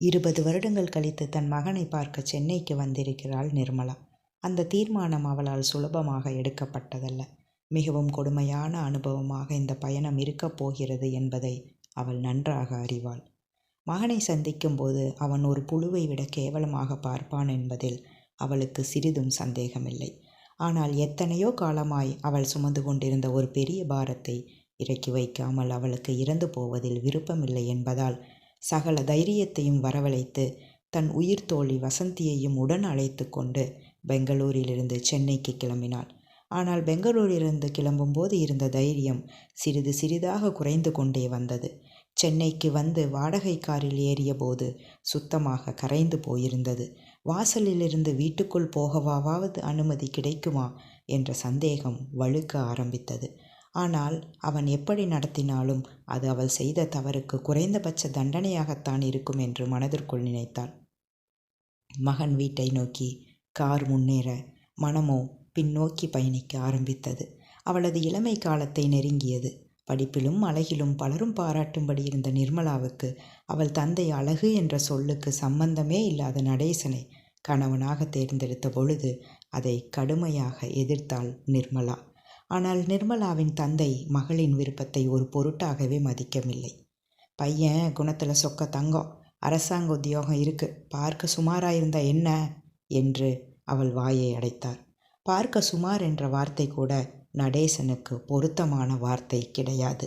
இருபது வருடங்கள் கழித்து தன் மகனை பார்க்க சென்னைக்கு வந்திருக்கிறாள் நிர்மலா. அந்த தீர்மானம் அவளால் சுலபமாக எடுக்கப்பட்டதல்ல. மிகவும் கொடுமையான அனுபவமாக இந்த பயணம் இருக்கப் போகிறது என்பதை அவள் நன்றாக அறிவாள். மகனை சந்திக்கும்போது அவன் ஒரு புழுவை விட கேவலமாக பார்ப்பான் என்பதில் அவளுக்கு சிறிதும் சந்தேகமில்லை. ஆனால் எத்தனையோ காலமாய் அவள் சுமந்து கொண்டிருந்த ஒரு பெரிய பாரத்தை இறக்கி வைக்காமல் அவளுக்கு இறந்து போவதில் விருப்பமில்லை என்பதால் சகல தைரியத்தையும் வரவழைத்து தன் உயிர் தோழி வசந்தியையும் உடன் அழைத்து கொண்டு பெங்களூரிலிருந்து சென்னைக்கு கிளம்பினாள். ஆனால் பெங்களூரிலிருந்து கிளம்பும்போது இருந்த தைரியம் சிறிது சிறிதாக குறைந்து கொண்டே வந்தது. சென்னைக்கு வந்து வாடகை காரில் ஏறியபோது சுத்தமாக கரைந்து போயிருந்தது. வாசலிலிருந்து வீட்டுக்குள் போகவாவது அனுமதி கிடைக்குமா என்ற சந்தேகம் வழுக்க ஆரம்பித்தது. ஆனால் அவன் எப்படி நடத்தினாலும் அது அவள் செய்த தவறுக்கு குறைந்தபட்ச தண்டனையாகத்தான் இருக்கும் என்று மனதிற்குள் நினைத்தாள் மகன் வீட்டை நோக்கி கார் முன்னேற மனமோ பின்னோக்கி பயணிக்க ஆரம்பித்தது. அவளது இளமை காலத்தை நெருங்கியது. படிப்பிலும் அழகிலும் பலரும் பாராட்டும்படி இருந்த நிர்மலாவுக்கு அவள் தந்தை அழகு என்ற சொல்லுக்கு சம்பந்தமே இல்லாத நடேசனை கணவனாக தேர்ந்தெடுத்த பொழுது அதை கடுமையாக எதிர்த்தாள் நிர்மலா. ஆனால் நிர்மலாவின் தந்தை மகளின் விருப்பத்தை ஒரு பொருட்டாகவே மதிக்கவில்லை. பையன் குணத்தில் சொக்க தங்கம் அரசாங்க உத்தியோகம் இருக்கு பார்க்க சுமாராக இருந்தால் என்ன? என்று அவள் வாயை அடைத்தார் பார்க்க சுமார் என்ற வார்த்தை கூட நடேசனுக்கு பொருத்தமான வார்த்தை கிடையாது.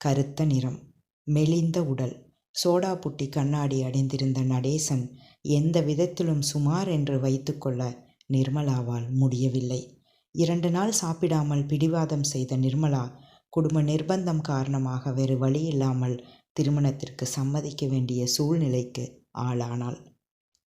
கருத்த நிறம் மெலிந்த உடல் சோடா புட்டி கண்ணாடி அடைந்திருந்த நடேசன் எந்த விதத்திலும் சுமார் என்று வைத்துக்கொள்ள நிர்மலாவால் முடியவில்லை. இரண்டு நாள் சாப்பிடாமல் பிடிவாதம் செய்த நிர்மலா குடும்ப நிர்பந்தம் காரணமாக வேறு வழி இல்லாமல் திருமணத்திற்கு சம்மதிக்க வேண்டிய சூழ்நிலைக்கு ஆளானாள்.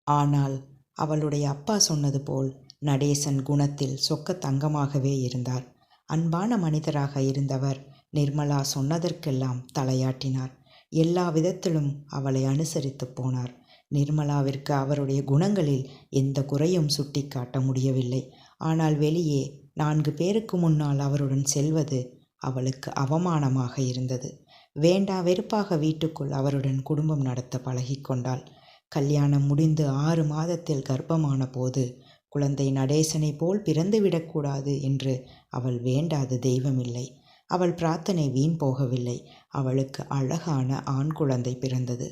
ஆனால் அவளுடைய அப்பா சொன்னது போல் நடேசன் குணத்தில் சொக்க தங்கமாகவே இருந்தார். அன்பான மனிதராக இருந்தவர் நிர்மலா சொன்னதற்கெல்லாம் தலையாட்டினார். எல்லா விதத்திலும் அவளை அனுசரித்து போனார். நிர்மலாவிற்கு அவருடைய குணங்களில் எந்த குறையும் சுட்டிக்காட்ட முடியவில்லை. ஆனால் வெளியே நான்கு பேருக்கு முன்னால் அவருடன் செல்வது அவளுக்கு அவமானமாக இருந்தது. வேண்டா வெறுப்பாக வீட்டுக்குள் அவருடன் குடும்பம் நடத்த பழகிக்கொண்டாள். கல்யாணம் முடிந்து ஆறு மாதத்தில் கர்ப்பமான போது குழந்தை நடேசனை போல் பிறந்துவிடக்கூடாது என்று அவள் வேண்டாத தெய்வமில்லை. அவள் பிரார்த்தனை வீண் போகவில்லை. அவளுக்கு அழகான ஆண் குழந்தை பிறந்தது.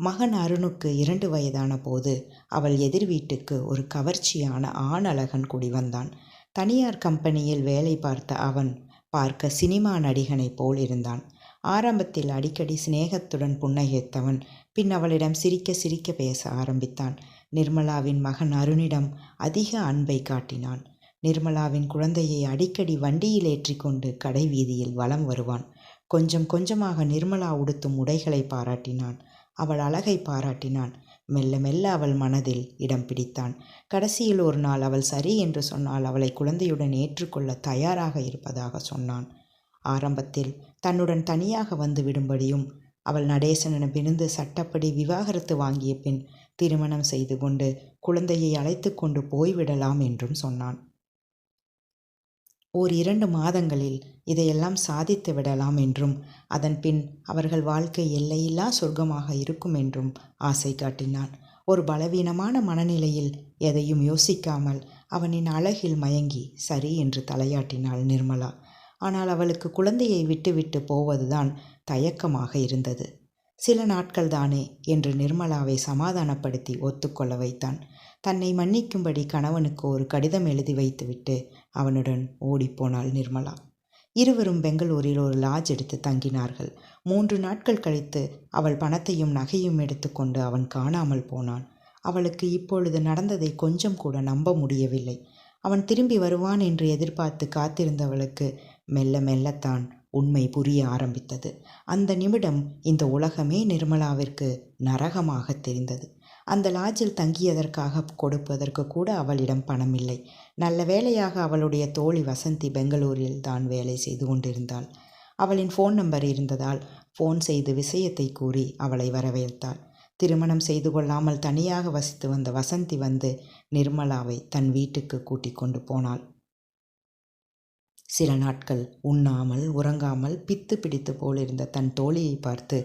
மகன் அருணுக்கு இரண்டு வயதான போது அவள் எதிர் வீட்டுக்கு ஒரு கவர்ச்சியான ஆணழகன் குடிவந்தான் குடி வந்தான். தனியார் கம்பெனியில் வேலை பார்த்த அவன் பார்க்க சினிமா நடிகனைப் போல் இருந்தான். ஆரம்பத்தில் அடிக்கடி சிநேகத்துடன் புன்னகைத்தவன் பின் அவளிடம் சிரிக்க சிரிக்க பேச ஆரம்பித்தான். நிர்மலாவின் மகன் அருணிடம் அதிக அன்பை காட்டினான். நிர்மலாவின் குழந்தையை அடிக்கடி வண்டியில் ஏற்றிக்கொண்டு கடை வீதியில் வலம் வருவான். கொஞ்சம் கொஞ்சமாக நிர்மலா உடுத்தும் உடைகளை பாராட்டினான். அவள் அழகை பாராட்டினான். மெல்ல மெல்ல அவள் மனதில் இடம் பிடித்தான். கடைசியில் ஒரு நாள் அவள் சரி என்று சொன்னால் அவளை குழந்தையுடன் ஏற்றுக்கொள்ள தயாராக இருப்பதாக சொன்னான். ஆரம்பத்தில் தன்னுடன் தனியாக வந்து விடும்படியும் அவள் நடேசனிடமிருந்து சட்டப்படி விவாகரத்து வாங்கிய பின் திருமணம் செய்து கொண்டு குழந்தையை அழைத்து கொண்டு போய்விடலாம் என்றும் சொன்னான். ஓர் இரண்டு மாதங்களில் இதையெல்லாம் சாதித்து விடலாம் என்றும் அதன் பின் அவர்கள் வாழ்க்கை எல்லையில்லா சொர்க்கமாக இருக்கும் என்றும் ஆசை காட்டினான். ஒரு பலவீனமான மனநிலையில் எதையும் யோசிக்காமல் அவனின் அழகில் மயங்கி சரி என்று தலையாட்டினாள் நிர்மலா. ஆனால் அவளுக்கு குழந்தையை விட்டுவிட்டு போவதுதான் தயக்கமாக இருந்தது. சில நாட்கள் தானே என்று நிர்மலாவை சமாதானப்படுத்தி ஒத்துக்கொள்ள வைத்தான். தன்னை மன்னிக்கும்படி கணவனுக்கு ஒரு கடிதம் எழுதி வைத்துவிட்டு அவனுடன் ஓடிப்போனாள் நிர்மலா. இருவரும் பெங்களூரில் ஒரு லாட்ஜ் எடுத்து தங்கினார்கள். மூன்று நாட்கள் கழித்து அவள் பணத்தையும் நகையும் எடுத்துக்கொண்டு அவன் காணாமல் போனான். அவளுக்கு இப்பொழுது நடந்ததை கொஞ்சம் கூட நம்ப முடியவில்லை. அவன் திரும்பி வருவான் என்று எதிர்பார்த்து காத்திருந்தவளுக்கு மெல்ல மெல்லத்தான் உண்மை புரிய ஆரம்பித்தது. அந்த நிமிடம் இந்த உலகமே நிர்மலாவிற்கு நரகமாக தெரிந்தது. அந்த லாட்ஜில் தங்கியதற்காக கொடுப்பதற்கு கூட அவளிடம் பணமில்லை. நல்ல வேளையாக அவளுடைய தோழி வசந்தி பெங்களூரில் தான் வேலை செய்து கொண்டிருந்தாள். அவளின் ஃபோன் நம்பர் இருந்ததால் ஃபோன் செய்து விஷயத்தை கூறி அவளை வரவேற்றாள். திருமணம் செய்து கொள்ளாமல் தனியாக வசித்து வந்த வசந்தி வந்து நிர்மலாவை தன் வீட்டுக்கு கூட்டிக் கொண்டு போனாள். சில நாட்கள் உண்ணாமல் உறங்காமல் பித்து பிடித்து போலிருந்த தன் தோழியை பார்த்து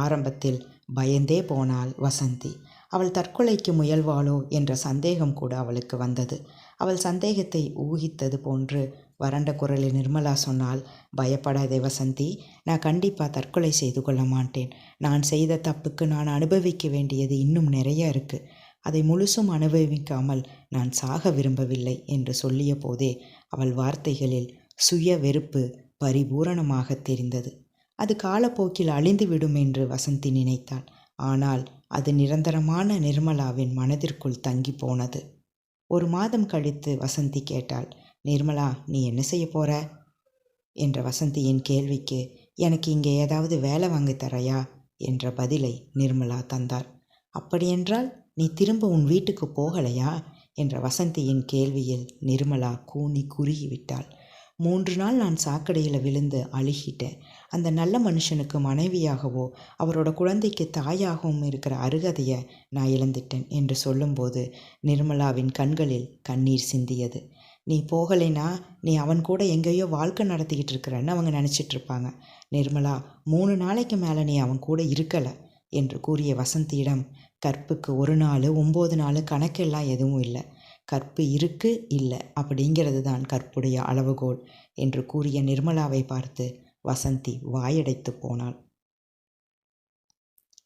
ஆரம்பத்தில் பயந்தே போனாள் வசந்தி. அவள் தற்கொலைக்கு முயல்வாளோ என்ற சந்தேகம் கூட அவளுக்கு வந்தது. அவள் சந்தேகத்தை ஊகித்தது போன்று வறண்ட குரலில் நிர்மலா சொன்னால் பயப்படாதே வசந்தி நான் கண்டிப்பாக தற்கொலை செய்து கொள்ள மாட்டேன். நான் செய்த தப்புக்கு நான் அனுபவிக்க வேண்டியது இன்னும் நிறைய இருக்குது அதை முழுசும் அனுபவிக்காமல் நான் சாக விரும்பவில்லை என்று சொல்லிய போதே அவள் வார்த்தைகளில் சுய வெறுப்பு பரிபூரணமாக தெரிந்தது. அது காலப்போக்கில் அழிந்துவிடும் என்று வசந்தி நினைத்தாள். ஆனால் அது நிரந்தரமான நிர்மலாவின் மனதிற்குள் தங்கி போனது. ஒரு மாதம் கழித்து வசந்தி கேட்டாள். நிர்மலா நீ என்ன செய்ய போற? என்ற வசந்தியின் கேள்விக்கு எனக்கு இங்கே ஏதாவது வேலை வாங்கி தரையா என்ற பதிலை நிர்மலா தந்தார் அப்படியென்றால் நீ திரும்ப உன் வீட்டுக்கு போகலையா? என்ற வசந்தியின் கேள்வியில் நிர்மலா கூனி குறுகிவிட்டாள். மூன்று நாள் நான் சாக்கடையில் விழுந்து அழுகிட்டேன். அந்த நல்ல மனுஷனுக்கு மனைவியாகவோ அவரோட குழந்தைக்கு தாயாகவும் இருக்கிற அருகதையை நான் இழந்துட்டேன் என்று சொல்லும்போது நிர்மலாவின் கண்களில் கண்ணீர் சிந்தியது. நீ போகலைனா நீ அவன் கூட எங்கேயோ வாழ்க்கை நடத்திக்கிட்டு இருக்கிறன்னு அவங்க நினச்சிட்டு இருப்பாங்க. நிர்மலா மூணு நாளைக்கு மேலே நீ அவன் கூட இருக்கலை என்று கூறிய வசந்தியிடம் கற்புக்கு ஒரு நாள் ஒம்பது நாள் கணக்கெல்லாம் எதுவும் இல்லை. கற்பு இருக்கு இல்லை அப்படிங்கிறது தான் கற்புடைய அளவுகோல் என்று கூறிய நிர்மலாவை பார்த்து வசந்தி வாயடைத்து போனாள்.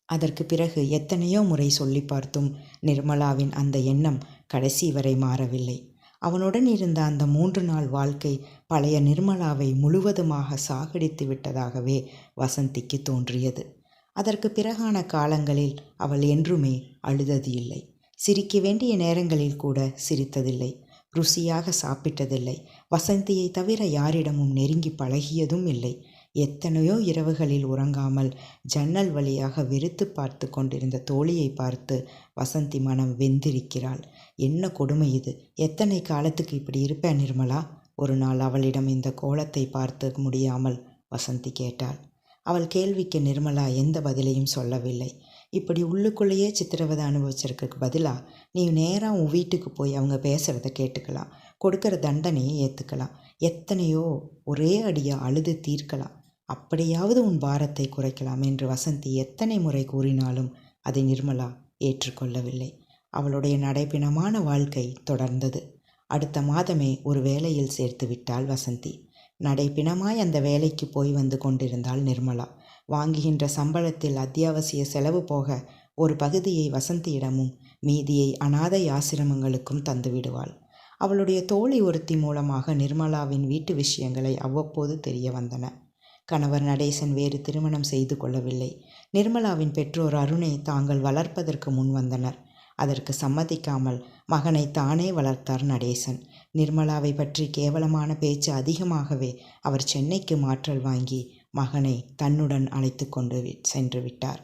அதற்கு பிறகு எத்தனையோ முறை சொல்லி பார்த்தும் நிர்மலாவின் அந்த எண்ணம் கடைசி வரை மாறவில்லை. அவனுடன் இருந்த அந்த மூன்று நாள் வாழ்க்கை பழைய நிர்மலாவை முழுவதுமாக சாகடித்து விட்டதாகவே வசந்திக்கு தோன்றியது. அதற்கு பிறகான காலங்களில் அவள் என்றுமே அழுதது இல்லை சிரிக்க வேண்டிய நேரங்களில் கூட சிரித்ததில்லை. ருசியாக சாப்பிட்டதில்லை. வசந்தியை தவிர யாரிடமும் நெருங்கி பழகியதும் இல்லை. எத்தனையோ இரவுகளில் உறங்காமல் ஜன்னல் வழியாக வெறுத்து பார்த்து கொண்டிருந்த தோழியை பார்த்து வசந்தி மனம் வெந்திருக்கிறாள். என்ன கொடுமை இது? எத்தனை காலத்துக்கு இப்படி இருப்பேன் நிர்மலா? ஒரு நாள் அவளிடம் இந்த கோலத்தை பார்த்து முடியாமல் வசந்தி கேட்டாள். அவள் கேள்விக்கு நிர்மலா எந்த பதிலையும் சொல்லவில்லை. இப்படி உள்ளுக்குள்ளேயே சித்திரவதை அனுபவிச்சிருக்கிறதுக்கு பதிலாக நீ நேராக உன் வீட்டுக்கு போய் அவங்க பேசுகிறத கேட்டுக்கலாம். கொடுக்குற தண்டனையை ஏற்றுக்கலாம் எத்தனையோ ஒரே அடியாக அழுது தீர்க்கலாம். அப்படியாவது உன் பாரத்தை குறைக்கலாம் என்று வசந்தி எத்தனை முறை கூறினாலும் அதை நிர்மலா ஏற்றுக்கொள்ளவில்லை. அவளுடைய நடைப்பிணமான வாழ்க்கை தொடர்ந்தது. அடுத்த மாதமே ஒரு வேலையில் சேர்த்து விட்டாள் வசந்தி. நடைப்பிணமாய் அந்த வேலைக்கு போய் வந்து கொண்டிருந்தாள் நிர்மலா. வாங்குகின்ற சம்பளத்தில் அத்தியாவசிய செலவு போக ஒரு பகுதியை வசந்தியிடமும் மீதியை அனாதை ஆசிரமங்களுக்கும் தந்துவிடுவாள் அவளுடைய தோழி ஒருத்தி மூலமாக நிர்மலாவின் வீட்டு விஷயங்களை அவ்வப்போது தெரிய வந்தன. கணவர் நடேசன் வேறு திருமணம் செய்து கொள்ளவில்லை. நிர்மலாவின் பெற்றோர் அருணை தாங்கள் வளர்ப்பதற்கு முன் வந்தனர். அதற்கு சம்மதிக்காமல் மகனை தானே வளர்த்தார் நடேசன். நிர்மலாவை பற்றி கேவலமான பேச்சு அதிகமாகவே அவர் சென்னைக்கு மாற்றல் வாங்கி மகனை தன்னுடன் அழைத்து கொண்டு சென்று விட்டார்.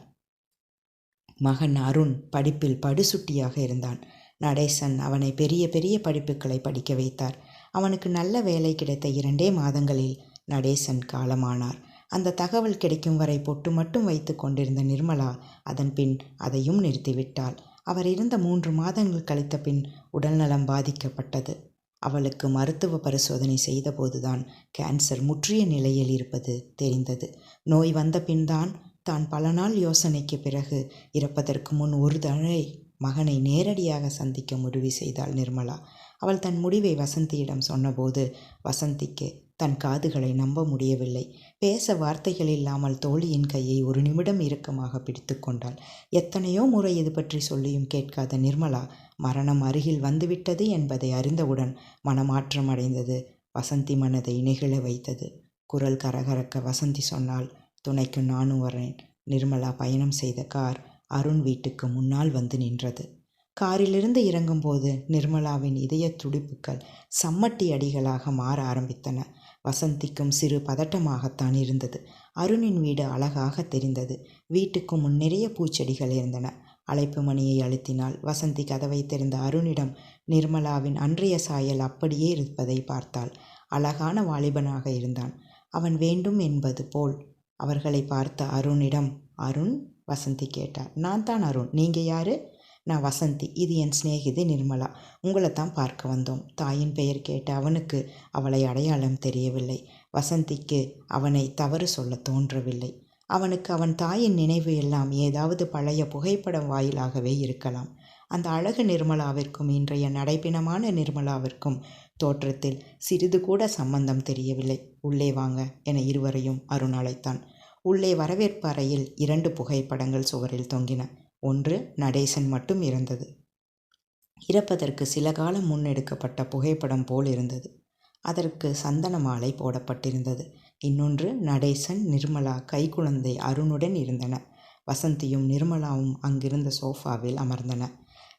மகன் அருண் படிப்பில் படுசுட்டியாக இருந்தான். நடேசன் அவனை பெரிய பெரிய படிப்புகளை படிக்க வைத்தார். அவனுக்கு நல்ல வேலை கிடைத்த இரண்டே மாதங்களில் நடேசன் காலமானார். அந்த தகவல் கிடைக்கும் வரை பொட்டு மட்டும் வைத்து கொண்டிருந்த நிர்மலா அதன் பின் அதையும் நிறுத்திவிட்டாள். அவர் இருந்த மூன்று மாதங்கள் கழித்த பின் உடல்நலம் பாதிக்கப்பட்டது. அவளுக்கு மருத்துவ பரிசோதனை செய்தபோதுதான் கேன்சர் முற்றிய நிலையில் இருப்பது தெரிந்தது. நோய் வந்த பின்தான் தான் பல நாள் யோசனைக்கு பிறகு இறப்பதற்கு முன் ஒரு தடவை மகனை நேரடியாக சந்திக்க முடிவு செய்தாள் நிர்மலா. அவள் தன் முடிவை வசந்தியிடம் சொன்னபோது வசந்திக்கு தன் காதுகளை நம்ப முடியவில்லை. பேச வார்த்தைகள் இல்லாமல் தோழியின் கையை ஒரு நிமிடம் இறுக்கமாக பிடித்து கொண்டாள். எத்தனையோ முறை இது பற்றி சொல்லியும் கேட்காத நிர்மலா மரணம் அருகில் வந்துவிட்டது என்பதை அறிந்தவுடன் மனமாற்றம் அடைந்தது. வசந்தி மனதை நெகிழ வைத்தது. குரல் கரகரக்க வசந்தி சொன்னால் துணைக்கு நானும் வரேன். நிர்மலா பயணம் செய்த கார் அருண் வீட்டுக்கு முன்னால் வந்து நின்றது. காரிலிருந்து இறங்கும்போது நிர்மலாவின் இதய துடிப்புகள் சம்மட்டி அடிகளாக மாற ஆரம்பித்தன. வசந்திக்கும் சிறு பதட்டமாகத்தான் இருந்தது. அருணின் வீடு அழகாக தெரிந்தது. வீட்டுக்கு முன் நிறைய பூச்செடிகள் இருந்தன. அழைப்பு மணியை அழுத்தினாள். வசந்தி கதவை திறந்த அருணிடம் நிர்மலாவின் அன்றைய சாயல் அப்படியே இருப்பதை பார்த்தாள். அழகான வாலிபனாக இருந்தான். அவன் வேண்டும் என்பது போல் அவர்களை பார்த்த அருணிடம் அருண் வசந்தி கேட்டார் நான் தான் அருண். நீங்கள் யாரு? நான் வசந்தி. இது என் சிநேகிதி நிர்மலா. உங்களை தான் பார்க்க வந்தோம். தாயின் பெயர் கேட்ட அவனுக்கு அவளை அடையாளம் தெரியவில்லை. வசந்திக்கு அவனை தவறு சொல்ல தோன்றவில்லை. அவனுக்கு அவன் தாயின் நினைவு எல்லாம் ஏதாவது பழைய புகைப்படம் வாயிலாகவே இருக்கலாம். அந்த அழகு நிர்மலாவிற்கும் இன்றைய நடைப்பிணமான நிர்மலாவிற்கும் தோற்றத்தில் சிறிது கூட சம்பந்தம் தெரியவில்லை. உள்ளே வாங்க என இருவரையும் அருண் அழைத்தான். உள்ளே வரவேற்பு அறையில் இரண்டு புகைப்படங்கள் சுவரில் தொங்கின. ஒன்று நடேசன் மட்டும் இருந்தது. இறப்பதற்கு சில காலம் முன்னெடுக்கப்பட்ட புகைப்படம் போல் இருந்தது. அதற்கு சந்தன மாலை போடப்பட்டிருந்தது. இன்னொன்று நடேசன் நிர்மலா கைக்குழந்தை அருணுடன் இருந்தன. வசந்தியும் நிர்மலாவும் அங்கிருந்த சோஃபாவில் அமர்ந்தன.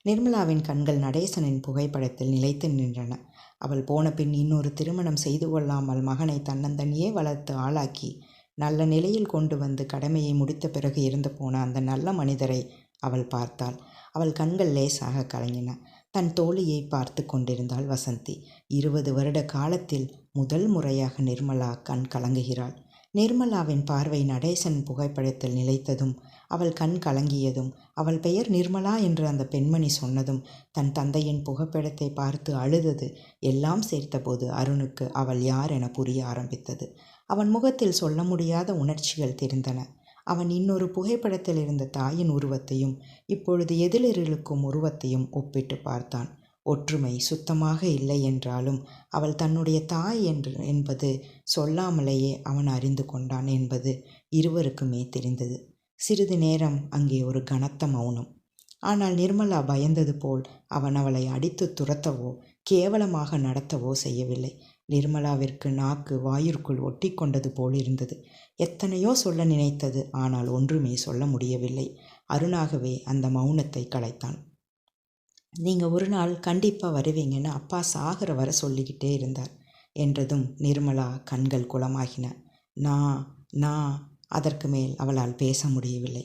நிர்மலாவின் கண்கள் நடேசனின் புகைப்படத்தில் நிலைத்து நின்றன. அவள் போன பின் இன்னொரு திருமணம் செய்து கொள்ளாமல் மகனை தன்னந்தனியே வளர்த்து ஆளாக்கி நல்ல நிலையில் கொண்டு வந்து கடமையை முடித்த பிறகு இருந்து போன அந்த நல்ல மனிதரை அவள் பார்த்தாள். அவள் கண்கள் லேசாக கலங்கின. தன் தோழியை பார்த்து கொண்டிருந்தாள் வசந்தி. இருபது வருட காலத்தில் முதல் முறையாக நிர்மலா கண் கலங்குகிறாள். நிர்மலாவின் பார்வை நடேசன் புகைப்படத்தில் நிலைத்ததும் அவள் கண் கலங்கியதும் அவள் பெயர் நிர்மலா என்று அந்த பெண்மணி சொன்னதும் தன் தந்தையின் புகைப்படத்தை பார்த்து அழுதது எல்லாம் சேர்த்தபோது அருணுக்கு அவள் யார் என புரிய ஆரம்பித்தது. அவன் முகத்தில் சொல்ல முடியாத உணர்ச்சிகள் தெரிந்தன. அவன் இன்னொரு புகைப்படத்தில் இருந்த தாயின் உருவத்தையும் இப்பொழுது எதிரிருக்கும் உருவத்தையும் ஒப்பிட்டு பார்த்தான். ஒற்றுமை சுத்தமாக இல்லை என்றாலும் அவள் தன்னுடைய தாய் என்று என்பது சொல்லாமலேயே அவன் அறிந்து கொண்டான் என்பது இருவருக்குமே தெரிந்தது. சிறிது நேரம் அங்கே ஒரு கனத்த மௌனம். ஆனால் நிர்மலா பயந்தது போல் அவன் அவளை அடித்து துரத்தவோ கேவலமாக நடத்தவோ செய்யவில்லை. நிர்மலாவிற்கு நாக்கு வாயிற்குள் ஒட்டி கொண்டது போல் இருந்தது. எத்தனையோ சொல்ல நினைத்தது ஆனால் ஒன்றுமே சொல்ல முடியவில்லை. அருணாகவே அந்த மௌனத்தை கலைத்தான். நீங்கள் ஒரு நாள் கண்டிப்பாக வருவீங்கன்னு அப்பா சாகிற வர சொல்லிக்கிட்டே இருந்தார் என்றதும் நிர்மலா கண்கள் குளமாகின. நான் நான் அதற்கு மேல் அவளால் பேச முடியவில்லை.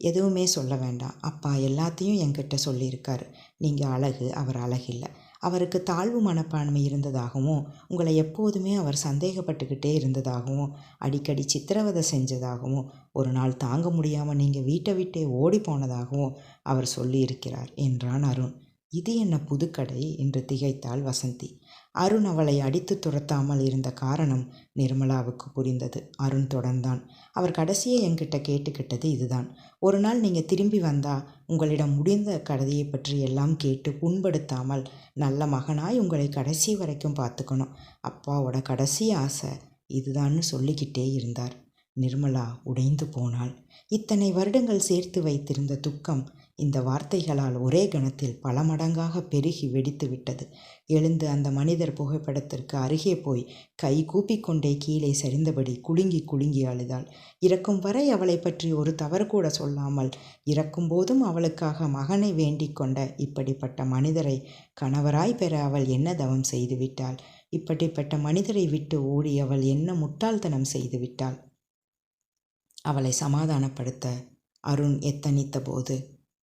எதுவுமே சொல்ல வேண்டாம். அப்பா எல்லாத்தையும் என்கிட்ட சொல்லியிருக்காரு. நீங்கள் அழகு அவர் அழகில்லை. அவருக்கு தாழ்வு மனப்பான்மை இருந்ததாகவும் உங்களை எப்போதுமே அவர் சந்தேகப்பட்டுக்கிட்டே இருந்ததாகவும் அடிக்கடி சித்திரவதை செஞ்சதாகவும் ஒரு நாள் தாங்க முடியாமல் நீங்கள் வீட்டை விட்டே ஓடி போனதாகவும் அவர் சொல்லியிருக்கிறார் என்றான் அருண். இது என்ன புதுக்கடை? என்று திகைத்தாள் வசந்தி. அருண் அவளை அடித்து துரத்தாமல் இருந்த காரணம் நிர்மலாவுக்கு புரிந்தது. அருண் தொடர்ந்தான். அவர் கடைசியை என்கிட்ட கேட்டுக்கிட்டது இதுதான். ஒரு நாள் நீங்கள் திரும்பி வந்தா உங்களிடம் முடிந்த கதையை பற்றி எல்லாம் கேட்டு புண்படுத்தாமல் நல்ல மகனாய் உங்களை கடைசி வரைக்கும் பார்த்துக்கணும். அப்பாவோட கடைசி ஆசை இதுதான்னு சொல்லிக்கிட்டே இருந்தார். நிர்மலா உடைந்து போனாள். இத்தனை வருடங்கள் சேர்த்து வைத்திருந்த துக்கம் இந்த வார்த்தைகளால் ஒரே கணத்தில் பல மடங்காக பெருகி வெடித்து விட்டது. எழுந்து அந்த மனிதர் புகைப்படத்திற்கு அருகே போய் கை கூப்பிக்கொண்டே கீழே சரிந்தபடி குலுங்கி குலுங்கி அழுதாள். இறக்கும் வரை அவளை பற்றி ஒரு தவறு கூட சொல்லாமல் இறக்கும் போதும் அவளுக்காக மகனை வேண்டிக் கொண்ட இப்படிப்பட்ட மனிதரை கணவராய் பெற அவள் என்ன தவம் செய்துவிட்டாள் இப்படிப்பட்ட மனிதரை விட்டு ஓடி அவள் என்ன முட்டாள்தனம் செய்துவிட்டாள் அவளை சமாதானப்படுத்த அருண் எத்தனித்த போது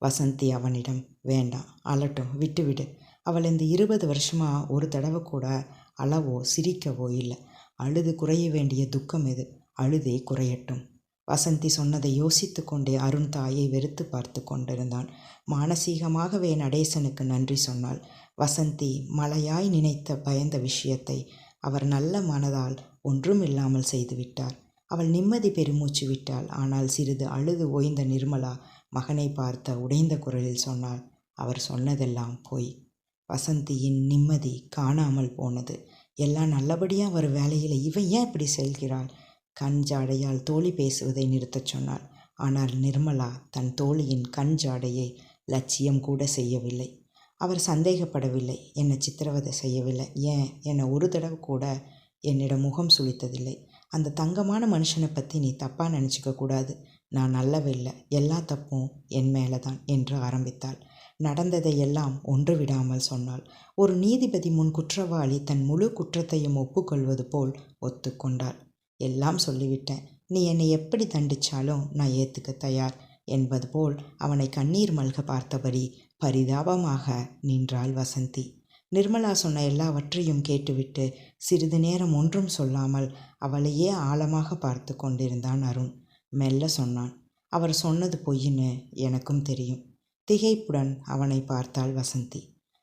வசந்தி அவனிடம் வேண்டாம் அலட்டும் விட்டுவிடு. அவள் இந்த இருபது வருஷமாக ஒரு தடவை கூட அளவோ சிரிக்கவோ இல்லை. அழுது குறைய வேண்டிய துக்கம் எது? அழுதே குறையட்டும். வசந்தி சொன்னதை யோசித்து கொண்டே அருண் தாயை வெறுத்து பார்த்து கொண்டிருந்தான். மானசீகமாகவே நடேசனுக்கு நன்றி சொன்னாள் வசந்தி மலையாய் நினைத்த பயந்த விஷயத்தை அவர் நல்ல மனதால் ஒன்றும் இல்லாமல் செய்துவிட்டார் அவள் நிம்மதி பெருமூச்சு விட்டாள். ஆனால் சிறிது அழுது ஓய்ந்த நிர்மலா மகனை பார்த்த உடைந்த குரலில் சொன்னாள். அவர் சொன்னதெல்லாம் போய். வசந்தியின் நிம்மதி காணாமல் போனது. எல்லாம் நல்லபடியாக ஒரு வேலையில் இவன் ஏன் இப்படி செல்கிறாள்? கண் ஜாடையால் தோழி பேசுவதை நிறுத்தச் சொன்னாள். ஆனால் நிர்மலா தன் தோழியின் கண் ஜாடையை லட்சியம் கூட செய்யவில்லை. அவர் சந்தேகப்படவில்லை. என்னை சித்திரவதை செய்யவில்லை. ஏன்? என்னை ஒரு தடவை கூட என்னிடம் முகம் சுழித்ததில்லை. அந்த தங்கமான மனுஷனை பற்றி நீ தப்பாக நினச்சிக்க கூடாது. நான் நல்லவில்லை எல்லா தப்பும் என் மேலே தான் என்று ஆரம்பித்தாள். நடந்ததை எல்லாம் ஒன்று விடாமல் சொன்னாள். ஒரு நீதிபதி முன் குற்றவாளி தன் முழு குற்றத்தையும் ஒப்புக்கொள்வது போல் ஒத்துக்கொண்டாள் எல்லாம் சொல்லிவிட்டேன். நீ என்னை எப்படி தண்டிச்சாலும் நான் ஏற்றுக்க தயார் என்பது போல் அவனை கண்ணீர் மல்க பார்த்தபடி பரிதாபமாக நின்றாள் வசந்தி. நிர்மலா சொன்ன எல்லாவற்றையும் கேட்டுவிட்டு சிறிது நேரம் ஒன்றும் சொல்லாமல் அவளையே ஆழமாக பார்த்து கொண்டிருந்தான் அருண். மெல்ல சொன்னான். அவர் சொன்னது பொய்ன்னு எனக்கும் தெரியும். திகைப்புடன் அவனை பார்த்தாள் வசந்தி.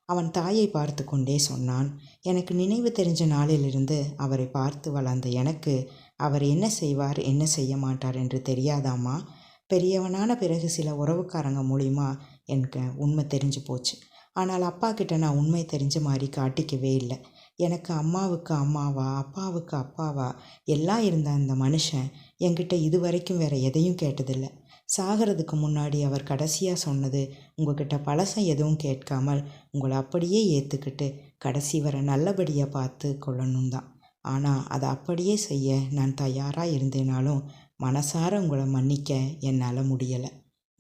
அவன் தாயை பார்த்து கொண்டே சொன்னான் எனக்கு நினைவு தெரிஞ்ச நாளிலிருந்து அவரை பார்த்து வளர்ந்த எனக்கு அவர் என்ன செய்வார் என்ன செய்ய மாட்டார் என்று தெரியாதாமா பெரியவனான பிறகு சில உறவுக்காரங்க மூலிமா எனக்கு உண்மை தெரிஞ்சு போச்சு. ஆனால் அப்பா கிட்ட நான் உண்மை தெரிஞ்ச மாதிரி காட்டிக்கவே இல்லை. எனக்கு அம்மாவுக்கு அம்மாவா அப்பாவுக்கு அப்பாவா எல்லாம் இருந்த அந்த மனுஷன் என்கிட்ட இது வரைக்கும் வேற எதையும் கேட்டதில்லை. சாகிறதுக்கு முன்னாடி அவர் கடைசியாக சொன்னது உங்ககிட்ட பழசம் எதுவும் கேட்காமல் உங்களை அப்படியே ஏற்றுக்கிட்டு கடைசி வரை நல்லபடியாக பார்த்து கொள்ளணும் தான். ஆனால் அதை அப்படியே செய்ய நான் தயாராக இருந்தேனாலும் மனசார உங்களை மன்னிக்க என்னால் முடியலை.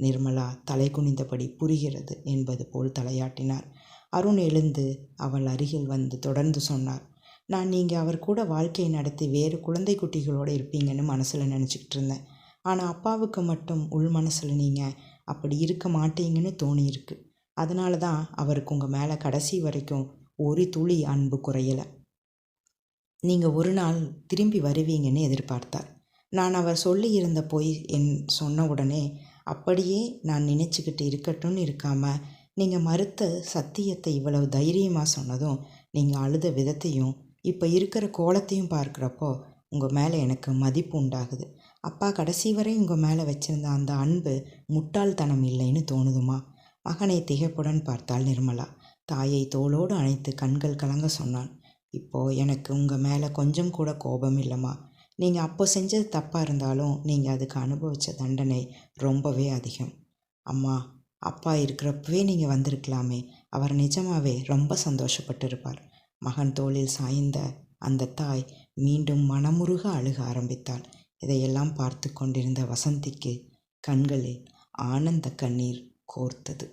நிர்மலா தலை குனிந்தபடி புரிகிறது என்பது போல் தலையாட்டினார். அருண் எழுந்து அவள் அருகில் வந்து தொடர்ந்து சொன்னார். நான் நீங்கள் அவர் கூட வாழ்க்கையை நடத்தி வேறு குழந்தை குட்டிகளோடு இருப்பீங்கன்னு மனசில் நினச்சிக்கிட்டு இருந்தேன். ஆனால் அப்பாவுக்கு மட்டும் உள் மனசில் நீங்கள் அப்படி இருக்க மாட்டீங்கன்னு தோணியிருக்கு. அதனால தான் அவருக்கு உங்கள் மேலே கடைசி வரைக்கும் ஒரு துளி அன்பு குறையலை. நீங்கள் ஒரு நாள் திரும்பி வருவீங்கன்னு எதிர்பார்த்தார். நான் அவர் சொல்லியிருந்த போய் என் சொன்ன உடனே அப்படியே நான் நினச்சிக்கிட்டு இருக்கட்டும்னு இருக்காமல் நீங்கள் மறுத்த சத்தியத்தை இவ்வளவு தைரியமாக சொன்னதும் நீங்கள் அழுத விதத்தையும் இப்போ இருக்கிற கோலத்தையும் பார்க்குறப்போ உங்கள் மேலே எனக்கு மதிப்பு உண்டாகுது. அப்பா கடைசி வரை உங்கள் மேலே வச்சிருந்த அந்த அன்பு முட்டாள்தனம் இல்லைன்னு தோணுதுமா? மகனை திகைப்புடன் பார்த்தாள் நிர்மலா. தாயை தோளோடு அணைத்து கண்கள் கலங்க சொன்னான். இப்போது எனக்கு உங்கள் மேலே கொஞ்சம் கூட கோபம் இல்லைம்மா. நீங்கள் அப்போ செஞ்சது தப்பாக இருந்தாலும் நீங்கள் அதுக்கு அனுபவித்த தண்டனை ரொம்பவே அதிகம். அம்மா அப்பா இருக்கிறப்பவே நீங்கள் வந்திருக்கலாமே. அவர் நிஜமாவே ரொம்ப சந்தோஷப்பட்டிருப்பார். மகன் தோளில் சாய்ந்த அந்த தாய் மீண்டும் மனமுருக அழுக ஆரம்பித்தாள். இதையெல்லாம் பார்த்து கொண்டிருந்த வசந்திக்கு கண்களில் ஆனந்த கண்ணீர் கோர்த்தது.